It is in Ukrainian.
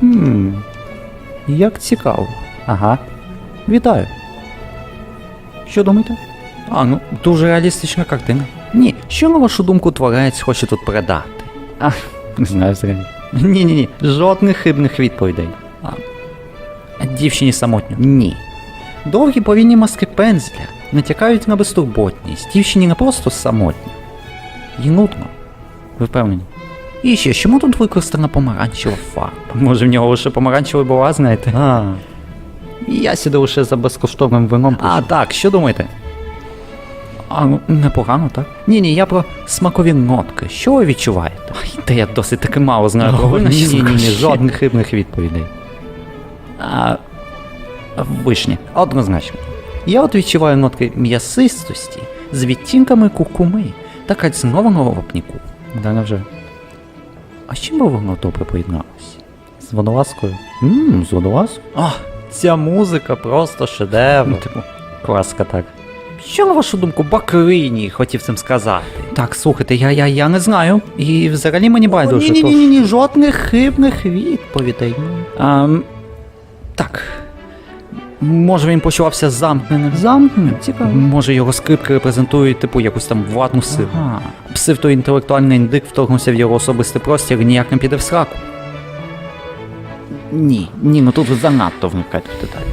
Хм. Як цікаво. Ага. Вітаю. Що думаєте? А, ну, дуже реалістична картина. Ні, що на вашу думку творець хоче тут передати? А, не знаю взагалі. Ні, ні, ні, жодних хибних відповідей. А, дівчині самотньо. Ні. Довгі повільні маски пензля натякають на безтурботність. Дівчині не просто самотньо. Їй нудно. Ви впевнені? І ще, чому тут використана помаранчева фарба? Може в нього лише помаранчева була, знаєте? А. Я сюди лише за безкоштовним вином. А, так, що думаєте? А, ну, непогано, так? Ні, ні, я про смакові нотки. Що ви відчуваєте? Ай, та я досить таки мало знаю про вина. Ні, ні, ні, жодних хибних відповідей. А, вишні, однозначно. Я от відчуваю нотки м'ясистості з відтінками кукуми та кальцинованого вапніку. Да невже? А з чим би воно добре поєдналося? З водолазкою? Ммм, з водолазкою? А, ця музика просто шедевр. Ну, типу, класика так. Що на вашу думку, Бакрині хотів цим сказати? Так, слухайте, я, я, я не знаю. І взагалі мені байдуже. Ні, ні, ні, ні, жодних хибних відповідей. А, так. Може він почувався замкненим. Замкненим? Цікаво. Може його скрипки репрезентують, типу, якусь там владну силу. Ага. Псевдоінтелектуальний індик вторгнувся в його особистий простір і ніяк не піде в сраку. Ні, ні, ну тут занадто вникаєте в деталі.